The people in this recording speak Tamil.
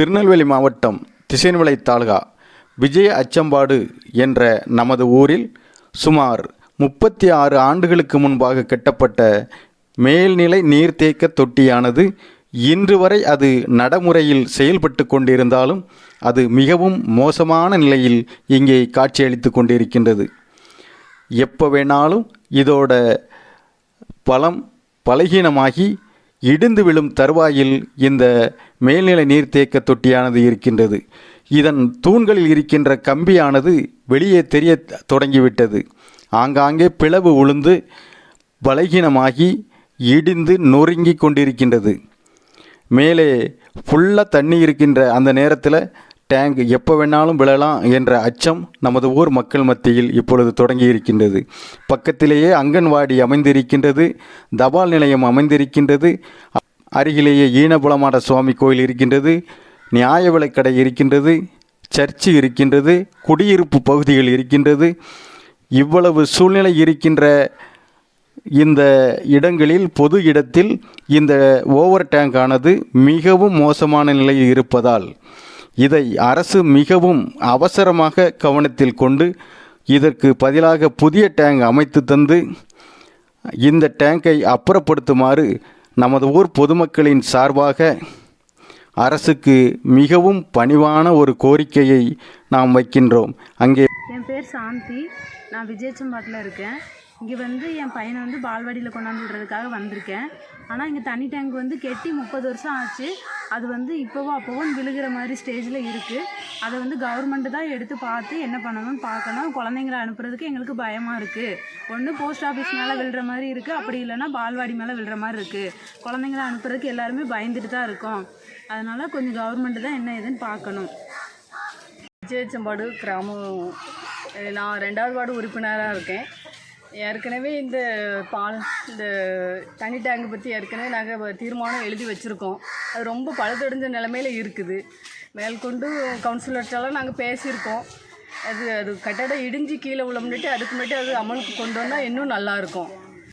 திருநெல்வேலி மாவட்டம் திசைன்விளை தாலுகா விஜய அச்சம்பாடு என்ற நமது ஊரில் சுமார் முப்பத்தி ஆறு ஆண்டுகளுக்கு முன்பாக கட்டப்பட்ட மேல்நிலை நீர்த்தேக்க தொட்டியானது இன்று வரை அது நடைமுறையில் செயல்பட்டு கொண்டிருந்தாலும் அது மிகவும் மோசமான நிலையில் இங்கே காட்சியளித்து கொண்டிருக்கின்றது. எப்போ வேணாலும் இதோட பலம் பலகீனமாகி இடிந்து விழும் தருவாயில் இந்த மேல்நிலை நீர்த்தேக்க தொட்டியானது இருக்கின்றது. இதன் தூண்களில் இருக்கின்ற கம்பியானது வெளியே தெரிய தொடங்கிவிட்டது. ஆங்காங்கே பிளவு உளுந்து பலகீனமாகி இடிந்து நொறுங்கி கொண்டிருக்கின்றது. மேலே ஃபுல்லாக தண்ணி இருக்கின்ற அந்த நேரத்தில் டேங்க் எப்போ வேணாலும் விழலாம் என்ற அச்சம் நமது ஊர் மக்கள் மத்தியில் இப்பொழுது தொடங்கி இருக்கின்றது பக்கத்திலேயே அங்கன்வாடி அமைந்திருக்கின்றது தபால் நிலையம் அமைந்திருக்கின்றது அருகிலேயே ஈனபுலமாட சுவாமி கோயில் இருக்கின்றது நியாய விலைக்கடை இருக்கின்றது சர்ச்சு இருக்கின்றது குடியிருப்பு பகுதிகள் இருக்கின்றது. இவ்வளவு சூழ்நிலை இருக்கின்ற இந்த இடங்களில் பொது இடத்தில் இந்த ஓவர் டேங்க் ஆனது மிகவும் மோசமான நிலையில் இருப்பதால் இதை அரசு மிகவும் அவசரமாக கவனத்தில் கொண்டு இதற்கு பதிலாக புதிய டேங்க் அமைத்து தந்து இந்த டேங்கை அப்புறப்படுத்துமாறு நமது ஊர் பொதுமக்களின் சார்பாக அரசுக்கு மிகவும் பணிவான ஒரு கோரிக்கையை நாம் வைக்கின்றோம். அங்கே என் பேர் சாந்தி. நான் விஜயச்சம்பாட்டில் இருக்கேன். இங்கே வந்து என் பையனை வந்து பால்வாடியில் கொண்டாந்து விடுறதுக்காக வந்திருக்கேன். ஆனால் இங்கே தண்ணி டேங்க் வந்து கெட்டி முப்பது வருஷம் ஆச்சு. அது வந்து இப்போவோ அப்போவும் விழுகிற மாதிரி ஸ்டேஜில் இருக்குது அதை வந்து கவர்மெண்ட்டு தான் எடுத்து பார்த்து என்ன பண்ணணும்னு பார்க்கணும். குழந்தைங்கள அனுப்புறதுக்கு எங்களுக்கு பயமாக இருக்குது ஒன்று போஸ்ட் ஆஃபீஸ் மேலே விழுற மாதிரி இருக்குது அப்படி இல்லைன்னா பால்வாடி மேலே விழுற மாதிரி இருக்குது குழந்தைங்கள அனுப்புறதுக்கு எல்லாருமே பயந்துட்டு தான் இருக்கோம். அதனால் கொஞ்சம் கவர்மெண்ட்டு தான் என்ன ஏதுன்னு பார்க்கணும். விஜயச்சம்பாடு கிராமம். நான் ரெண்டாவது வார்டு உறுப்பினராக இருக்கேன். ஏற்கனவே இந்த பால் இந்த தண்ணி டேங்க் பற்றி ஏற்கனவே நாங்கள் தீர்மானம் எழுதி வச்சுருக்கோம். அது ரொம்ப பழுதடைஞ்ச நிலமையில இருக்குது. மேற்கொண்டு கவுன்சிலர்ட்டெல்லாம் நாங்கள் பேசியிருக்கோம். அது அது கட்டடம் இடிஞ்சு கீழே விழ முன்னாடி அதுக்கு முன்னாடி அது அமலுக்கு கொண்டு வந்தால் இன்னும் நல்லாயிருக்கும்